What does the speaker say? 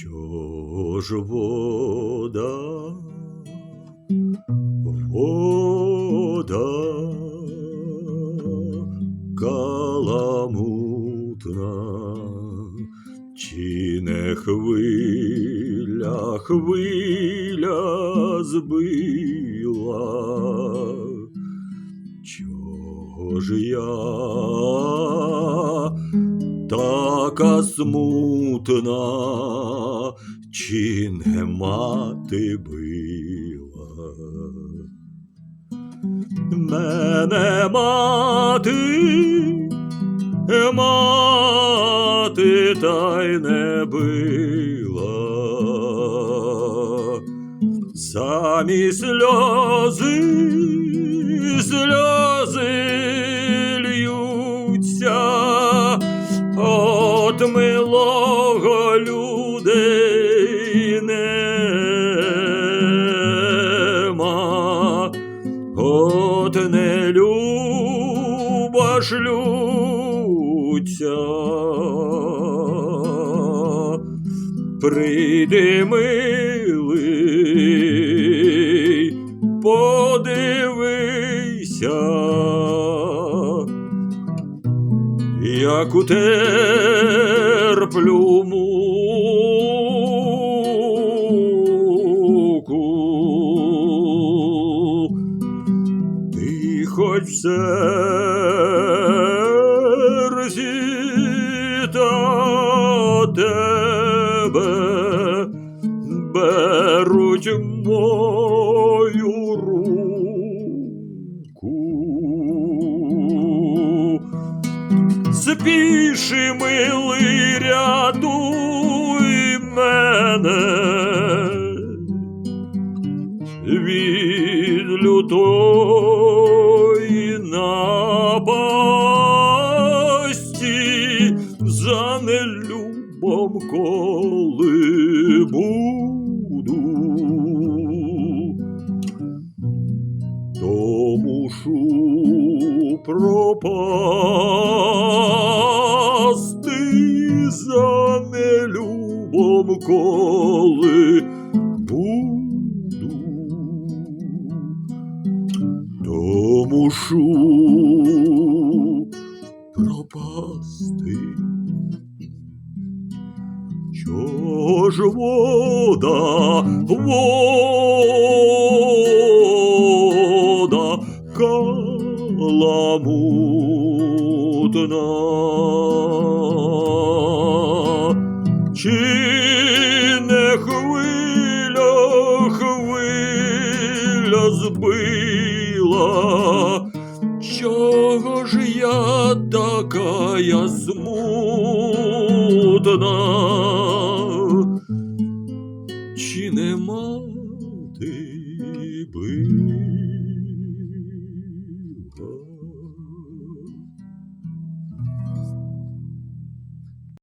Що ж вода, вода каламутна, чи не хвиля, хвиля збила, чого ж я така смутна, чи не мати била? Мене мати, мати та й не била. Самі сльози, сльози льються, от милого людей нема, от не люба шлються. Прийди, милий, подивися, як утерплю муку, ти хоч в серці та тебе беруть мою руку. Спіши, милий, рятуй мене від лютої напасті за нелюбом, коли буду. То мушу пропасти нелюбом, коли буду. То мушу пропасти. Чого ж вода, вода каламутна? Чи не хвиля, хвиля збила? Чого ж я така я змутна? Чи нема ти била?